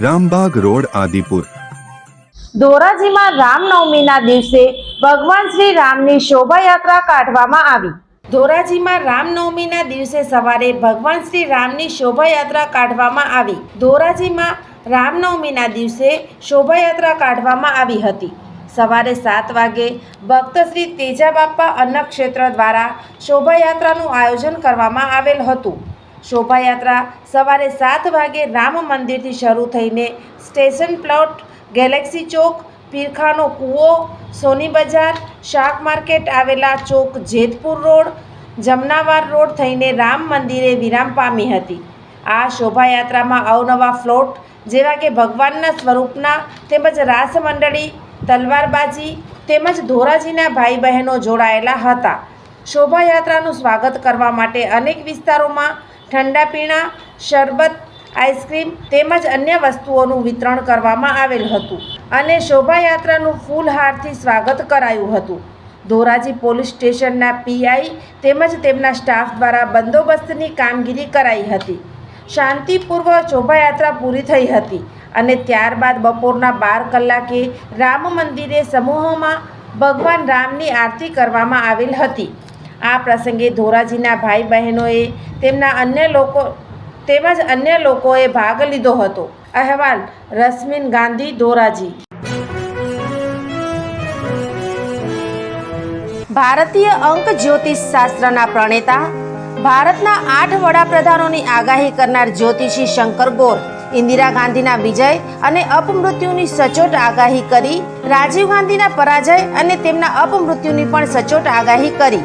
Rambag road, Adipur. ધોરાજીમાં રામનવમીના દિવસે ભગવાન શ્રી રામની શોભાયાત્રા કાઢવામાં આવી. ધોરાજીમાં રામનવમીના દિવસે સવારે ભગવાન શ્રી રામની શોભાયાત્રા કાઢવામાં આવી. ધોરાજીમાં રામનવમીના દિવસે શોભાયાત્રા કાઢવામાં આવી હતી. સવારે સાત વાગે ભક્ત શ્રી તેજા બાપા અન્નક્ષેત્ર દ્વારા શોભાયાત્રાનું આયોજન કરવામાં આવેલ હતું. શોભાયાત્રા સવારે સાત વાગે રામ મંદિરથી શરૂ થઈને સ્ટેશન પ્લોટ, ગેલેક્સી ચોક, પીરખાનો કૂવો, સોની બજાર, શાક માર્કેટ આવેલા ચોક જેતપુર રોડ, જમનાવાર રોડ થઈને રામ મંદિરે વિરામ પામી હતી. આ શોભાયાત્રામાં અવનવા ફ્લોટ જેવા કે ભગવાનના સ્વરૂપના તેમજ રાસ મંડળી તલવારબાજી તેમજ ધોરાજીના ભાઈ બહેનો જોડાયેલા હતા. શોભાયાત્રાનું સ્વાગત કરવા માટે અનેક વિસ્તારોમાં ઠંડા પીણા, શરબત, આઈસ્ક્રીમ તેમજ અન્ય વસ્તુઓનું વિતરણ કરવામાં આવેલ હતું અને શોભાયાત્રાનું ફૂલહારથી સ્વાગત કરાયું હતું. ધોરાજી પોલીસ સ્ટેશનના પીઆઈ તેમજ તેમના સ્ટાફ દ્વારા બંદોબસ્તની કામગીરી કરાઈ હતી. શાંતિપૂર્વક શોભાયાત્રા પૂરી થઈ હતી અને ત્યારબાદ બપોરના બાર કલાકે રામ મંદિરે સમૂહોમાં ભગવાન રામની આરતી કરવામાં આવેલ હતી. આ પ્રસંગે ધોરાજીના ભાઈ બહેનોએ તેમના અન્ય લોકો તેમજ અન્ય લોકોએ ભાગ લીધો હતો. અહેવાલ રશ્મિન ગાંધી, ધોરાજી. ભારતીય અંક જ્યોતિષ શાસ્ત્રના પ્રણેતા, ભારતના આઠ વડાપ્રધાનોની આગાહી કરનાર જ્યોતિષી શંકર ગોર, ઇન્દિરા ગાંધીના વિજય અને અપમૃત્યુની સચોટ આગાહી કરી, રાજીવ ગાંધીના પરાજય અને તેમના અપમૃત્યુની પણ સચોટ આગાહી કરી.